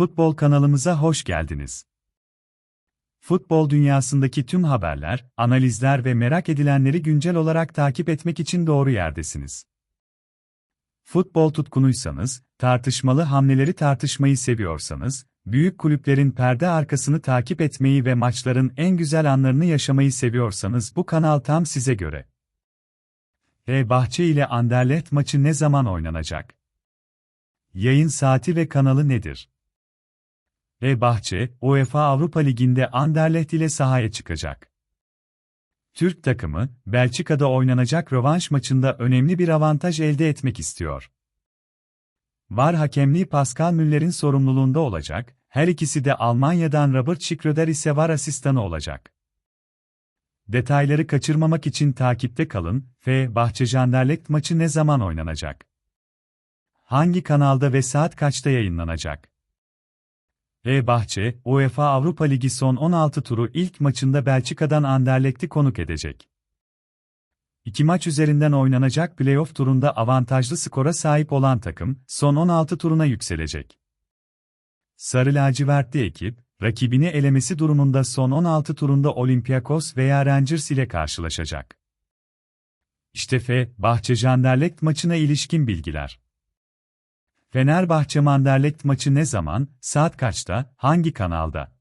Futbol kanalımıza hoş geldiniz. Futbol dünyasındaki tüm haberler, analizler ve merak edilenleri güncel olarak takip etmek için doğru yerdesiniz. Futbol tutkunuysanız, tartışmalı hamleleri tartışmayı seviyorsanız, büyük kulüplerin perde arkasını takip etmeyi ve maçların en güzel anlarını yaşamayı seviyorsanız bu kanal tam size göre. E Bahçe ile Anderlecht maçı ne zaman oynanacak? Yayın saati ve kanalı nedir? E Bahçe, UEFA Avrupa Ligi'nde Anderlecht ile sahaya çıkacak. Türk takımı, Belçika'da oynanacak rövanş maçında önemli bir avantaj elde etmek istiyor. VAR hakemliği Pascal Müller'in sorumluluğunda olacak, her ikisi de Almanya'dan Robert Schroeder ise VAR asistanı olacak. Detayları kaçırmamak için takipte kalın, F. Bahçe Janderlekt maçı ne zaman oynanacak? Hangi kanalda ve saat kaçta yayınlanacak? E Bahçe, UEFA Avrupa Ligi son 16 turu ilk maçında Belçika'dan Anderlecht'i konuk edecek. İki maç üzerinden oynanacak playoff turunda avantajlı skora sahip olan takım, son 16 turuna yükselecek. Sarı lacivertli ekip, rakibini elemesi durumunda son 16 turunda Olympiakos veya Rangers ile karşılaşacak. İşte F. Bahçe Janderlekt maçına ilişkin bilgiler. Fenerbahçe Manderlekt maçı ne zaman, saat kaçta, hangi kanalda?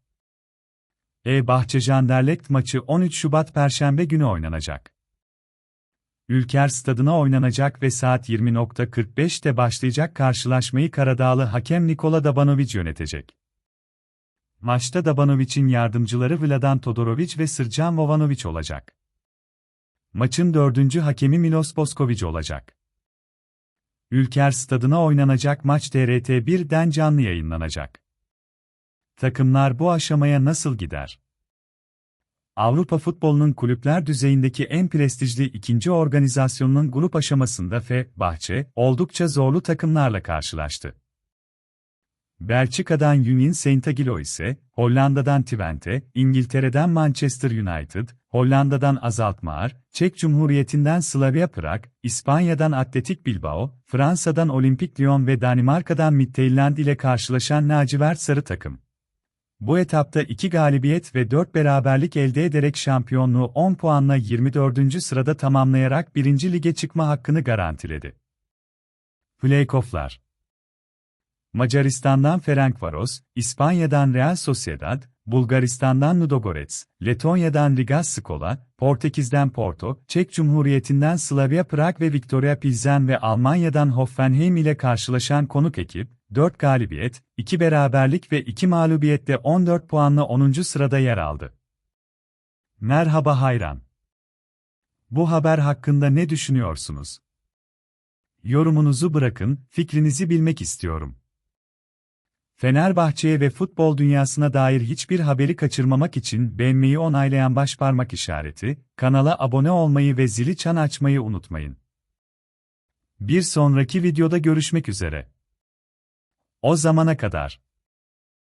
E Bahçe Janderlekt maçı 13 Şubat Perşembe günü oynanacak. Ülker Stadına oynanacak ve saat 20.45'te başlayacak karşılaşmayı Karadağlı hakem Nikola Dabanovic yönetecek. Maçta Dabanovic'in yardımcıları Vladan Todorovic ve Sırcan Vovanovic olacak. Maçın dördüncü hakemi Milos Boskovic olacak. Ülker Stadına oynanacak maç TRT1'den canlı yayınlanacak. Takımlar bu aşamaya nasıl gider? Avrupa futbolunun kulüpler düzeyindeki en prestijli ikinci organizasyonunun grup aşamasında F. Bahçe, oldukça zorlu takımlarla karşılaştı. Belçika'dan Union Saint-Gilloise ise, Hollanda'dan Twente, İngiltere'den Manchester United, Hollanda'dan Azaltmar, Çek Cumhuriyeti'nden Slavia Prag, İspanya'dan Atletik Bilbao, Fransa'dan Olimpik Lyon ve Danimarka'dan Midtjylland ile karşılaşan lacivert sarı takım. Bu etapta 2 galibiyet ve 4 beraberlik elde ederek şampiyonluğu 10 puanla 24. sırada tamamlayarak 1. lige çıkma hakkını garantiledi. Playoff'lar Macaristan'dan Ferencvaros, İspanya'dan Real Sociedad, Bulgaristan'dan Ludogorets, Letonya'dan Riga Skola, Portekiz'den Porto, Çek Cumhuriyeti'nden Slavia Prag ve Victoria Pilsen ve Almanya'dan Hoffenheim ile karşılaşan konuk ekip, 4 galibiyet, 2 beraberlik ve 2 mağlubiyetle 14 puanla 10. sırada yer aldı. Merhaba hayran. Bu haber hakkında ne düşünüyorsunuz? Yorumunuzu bırakın, fikrinizi bilmek istiyorum. Fenerbahçe'ye ve futbol dünyasına dair hiçbir haberi kaçırmamak için beğenmeyi onaylayan başparmak işareti, kanala abone olmayı ve zili çan açmayı unutmayın. Bir sonraki videoda görüşmek üzere. O zamana kadar.